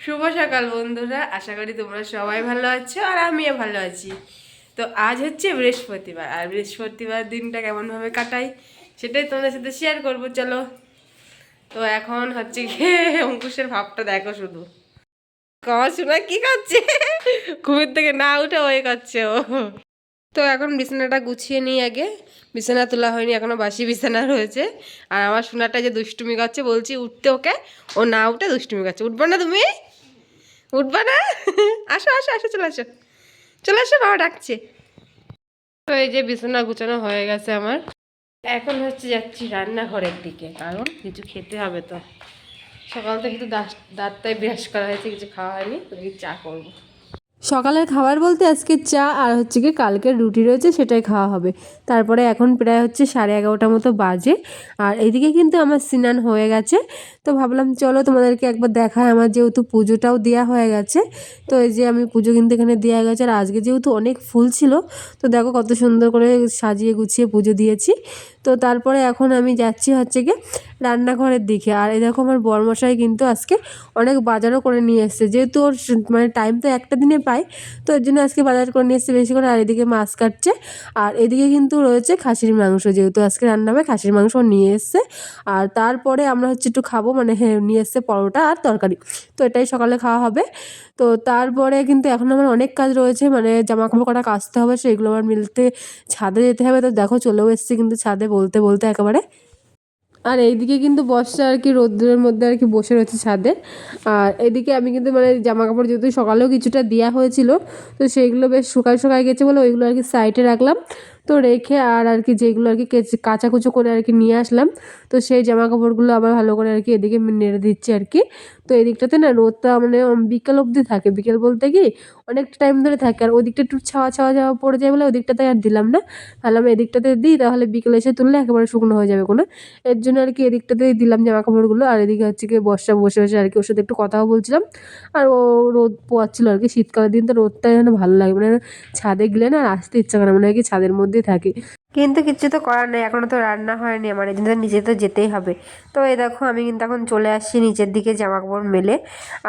শুভ সকাল বন্ধুরা, আশা করি তোমরা সবাই ভালো আছো আর আমিও ভালো আছি। তো আজ হচ্ছে বৃহস্পতিবার, আর বৃহস্পতিবার দিনটা কেমনভাবে কাটাই সেটাই তোমাদের সাথে শেয়ার করব, চলো। তো এখন হচ্ছে গিয়ে অঙ্কুশের ভাবটা দেখো শুধু। কমা শোনা কি করছে ঘুমের থেকে না উঠে ওই করছে ও। তো এখন বিছানাটা গুছিয়ে নিই আগে। বিছানা তোলা হয়নি, এখনও বাসি বিছানা রয়েছে। আর আমার সোনাটা যে দুষ্টুমি করছে বলছি উঠতে ওকে, ও না উঠে দুষ্টুমি করছে উঠবে না তুমি? উঠবে না? আসো আসো আসো, চলে আসো। চলে আসো, বাবা ডাকছে। এই যে বিছানা গুছানো হয়ে গেছে আমার। এখন হচ্ছে যাচ্ছি রান্নাঘরের দিকে, কারণ কিছু খেতে হবে তো। সকাল থেকে তো দাঁত- দাঁতটাই ব্রাশ করা হয়েছে, কিছু খাওয়া হয়নি, তো চা করব। সকালের খাবার বলতে আজকে চা আর হচ্ছে কি কালকের রুটি রয়েছে, সেটাই খাওয়া হবে। তারপরে এখন প্রায় হচ্ছে সাড়ে এগারোটার মতো বাজে আর এদিকে কিন্তু আমার স্নান হয়ে গেছে। তো ভাবলাম চলো তোমাদেরকে একবার দেখায় আমার যেহেতু পুজোটাও দেওয়া হয়ে গেছে, তো এই যে আমি পুজো কিন্তু এখানে দেওয়া গেছে আর আজকে যেহেতু অনেক ফুল ছিল, তো দেখো কত সুন্দর করে সাজিয়ে গুছিয়ে পুজো দিয়েছি। তো তারপরে এখন আমি যাচ্ছি হচ্ছে গিয়ে রান্নাঘরের দিকে। আর দেখো আমার বরমশাই কিন্তু আজকে অনেক বাজারও করে নিয়ে এসছে। যেহেতু ওর মানে টাইম তো একটা দিনে পায়, তো এর জন্য আজকে বাজার করে নিয়ে এসছে বেশি করে। আর এদিকে মাছ কাটছে। আর এদিকে কিন্তু রয়েছে খাসির মাংস। যেহেতু আজকে রান্না হবে, খাসির মাংস নিয়ে এসছে। আর তারপরে আমরা হচ্ছে একটু খাব মানে নিয়ে এসছে পরোটা আর তরকারি। তো এটাই সকালে খাওয়া হবে। তো তারপরে কিন্তু এখন আমার অনেক কাজ রয়েছে মানে জামা কাপড় কটা কাচতে হবে, সেগুলো আমার মিলতে ছাদে যেতে হবে। তো দেখো চলেও এসছে কিন্তু ছাদে বলতে বলতে একেবারে। আর এইদিকে কিন্তু বর্ষা আর কি রোদ্রের মধ্যে আর কি বসে রয়েছে ছাদে। আর এদিকে আমি কিন্তু মানে জামা কাপড় যেহেতু সকালেও কিছুটা দেওয়া হয়েছিল, তো সেইগুলো বেশ শুকায় শুকায় গেছে বলে ওইগুলো আর কি সাইডে রাখলাম। তো রেখে আর আর কি যেগুলো আর কি কেচে- কাচাকুচো করে আর কি নিয়ে আসলাম। তো সেই জামা কাপড়গুলো আবার ভালো করে আর কি এদিকে নেড়ে দিচ্ছি আর কি। তো এদিকটাতে না রোদটা মানে বিকেল অবধি থাকে। বিকেল বলতে কি অনেকটা টাইম ধরে থাকে। আর ওদিকটা একটু ছাওয়া ছাওয়া যাওয়া পড়ে যায় বলে ওদিকটাতে আর দিলাম না। ভাবলাম এদিকটাতে দিই, তাহলে বিকেলে এসে তুললে একেবারে শুকনো হয়ে যাবে কোনো। এর জন্য আর কি এদিকটাতেই দিলাম জামা কাপড়গুলো আর এদিকে হচ্ছে কি বর্ষা বসে বসে আর কি ওর সাথে একটু কথাও বলছিলাম। আর ও রোদ পোয়াচ্ছিল আর কি শীতকালের দিন। তো রোদটা যেন ভালো লাগে। মানে ছাদে গেলে না আর আসতে ইচ্ছা করে মনে হয় কি ছাদের মধ্যেই থাকি। কিন্তু কিছু তো করার নেই এখনও তো রান্না হয়নি আমার এই জন্য তো যেতেই হবে। তো এই দেখো, আমি কিন্তু এখন চলে আসছি নিচের দিকে জামা কাপড় মেলে,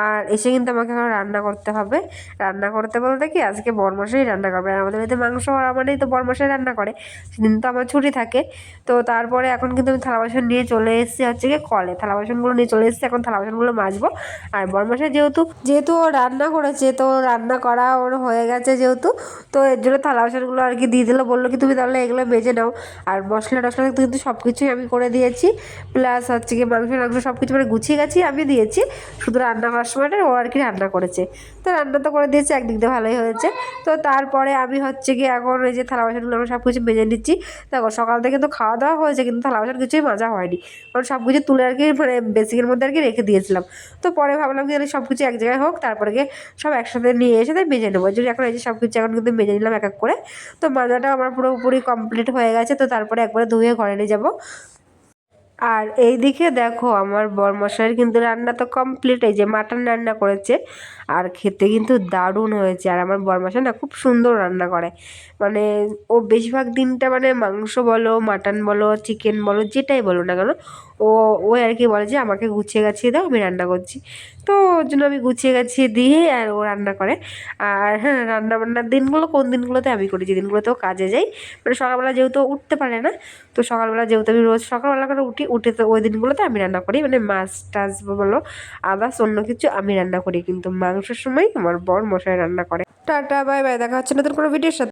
আর এসে কিন্তু আমাকে এখন রান্না করতে হবে। রান্না করতে বলতে কি, আজকে বরমশাই রান্না করবে, আর আমাদের বাড়িতে মাংস হওয়া মানেই তো বরমশাই রান্না করে, সেদিন তো আমার ছুটি থাকে। তো তারপরে এখন কিন্তু আমি থালা বাসন নিয়ে চলে এসেছি হচ্ছে গিয়ে কলে, থালা বাসনগুলো নিয়ে চলে এসেছি, এখন থালা বাসনগুলো মাজবো। আর বরমশাই যেহেতু যেহেতু ও রান্না করেছে, তো রান্না করা ওর হয়ে গেছে যেহেতু, তো এর জন্য থালা বাসনগুলো আর কি দিয়ে দিল, বলল কি তুমি তাহলে এগুলো মেজে নাও। আর মশলা টশলা কিন্তু সব কিছুই আমি করে দিয়েছি। প্লাস হচ্ছে কি মাংস মাংস সব কিছু মানে গুছিয়ে গেছি আমি দিয়েছি। শুধু রান্না করার সময়টা ও আর কি রান্না করেছে। তো রান্না তো করে দিয়েছে, একদিক দিয়ে ভালোই হয়েছে। তো তারপরে আমি হচ্ছে কি এখন ওই যে থালা বাসনগুলো আমি সব কিছু মেজে নিচ্ছি। দেখো, সকাল থেকে তো খাওয়া দাওয়া হয়েছে, কিন্তু থালা বাসন কিছুই মাজা হয়নি। কারণ সব কিছু তুলে আর কি মানে বেসিকের মধ্যে আর কি রেখে দিয়েছিলাম। তো পরে ভাবলাম কি সব কিছু এক জায়গায় হোক, তারপরে গিয়ে সব একসাথে নিয়ে এসে তাই মেজে নেব। যদি এখন এই যে সব কিছু এখন কিন্তু মেজে নিলাম এক এক করে। তো মাজাটাও আমার পুরোপুরি কমপ্লিট হয়ে গেছে, তো তারপরে একবারে ধুয়ে ঘরে নিয়ে যাব। আর এই দিকে দেখো আমার বর বরমশাইয়ের কিন্তু রান্না তো কমপ্লিট এই যে মাটন রান্না করেছে, আর খেতে কিন্তু দারুণ হয়েছে। আর আমার বরমশাই না খুব সুন্দর রান্না করে। মানে ও বেশিরভাগ দিনটা মানে মাংস বলো, মাটন বলো চিকেন বলো, যেটাই বলো না কেন ও ওই আর কি বলে যে, আমাকে গুছিয়ে গাছিয়ে দাও, আমি রান্না করছি। তো ওর জন্য আমি গুছিয়ে গাছিয়ে দিয়ে আর ও রান্না করে। আর হ্যাঁ রান্না বান্নার দিনগুলো কোন দিনগুলোতে আমি করি? যে দিনগুলোতেও কাজে যাই। মানে সকালবেলা যেহেতু উঠতে পারে না, তো সকালবেলা যেহেতু আমি রোজ সকালবেলা করে উঠি, উঠে তো ওই দিনগুলোতে আমি রান্না করি। মানে মাছ টাছ বলো, আদার্স অন্য কিছু আমি রান্না করি। কিন্তু মাংসের সময় আমার বর মশাই রান্না করে। Tata, bye bye. দেখা হচ্ছে নতুন কোনো ভিডিওর সাথে।